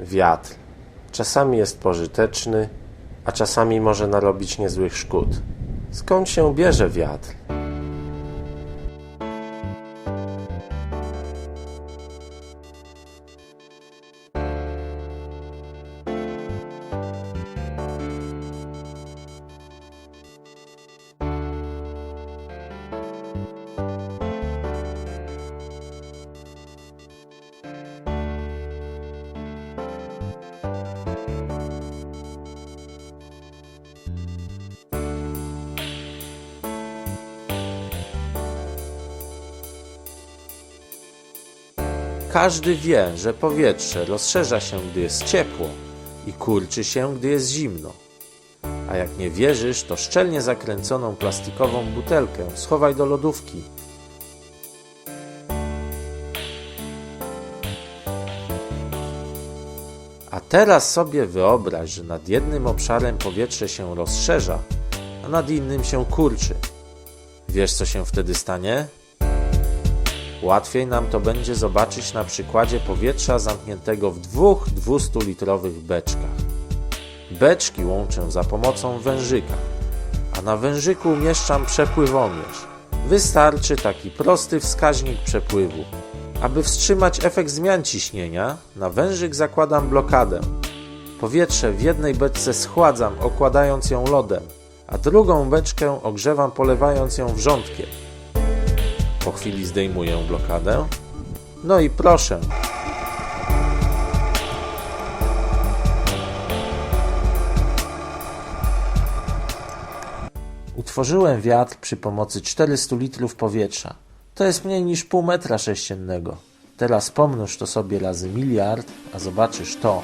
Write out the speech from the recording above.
Wiatr. Czasami jest pożyteczny, a czasami może narobić niezłych szkód. Skąd się bierze wiatr? Każdy wie, że powietrze rozszerza się, gdy jest ciepło i kurczy się, gdy jest zimno. A jak nie wierzysz, to szczelnie zakręconą plastikową butelkę schowaj do lodówki. A teraz sobie wyobraź, że nad jednym obszarem powietrze się rozszerza, a nad innym się kurczy. Wiesz, co się wtedy stanie? Łatwiej nam to będzie zobaczyć na przykładzie powietrza zamkniętego w dwóch 200-litrowych beczkach. Beczki łączę za pomocą wężyka, a na wężyku umieszczam przepływomierz. Wystarczy taki prosty wskaźnik przepływu. Aby wstrzymać efekt zmian ciśnienia, na wężyk zakładam blokadę. Powietrze w jednej beczce schładzam, okładając ją lodem, a drugą beczkę ogrzewam, polewając ją wrzątkiem. Po chwili zdejmuję blokadę. No i proszę. Utworzyłem wiatr przy pomocy 400 litrów powietrza. To jest mniej niż pół metra sześciennego. Teraz pomnóż to sobie razy miliard, a zobaczysz to.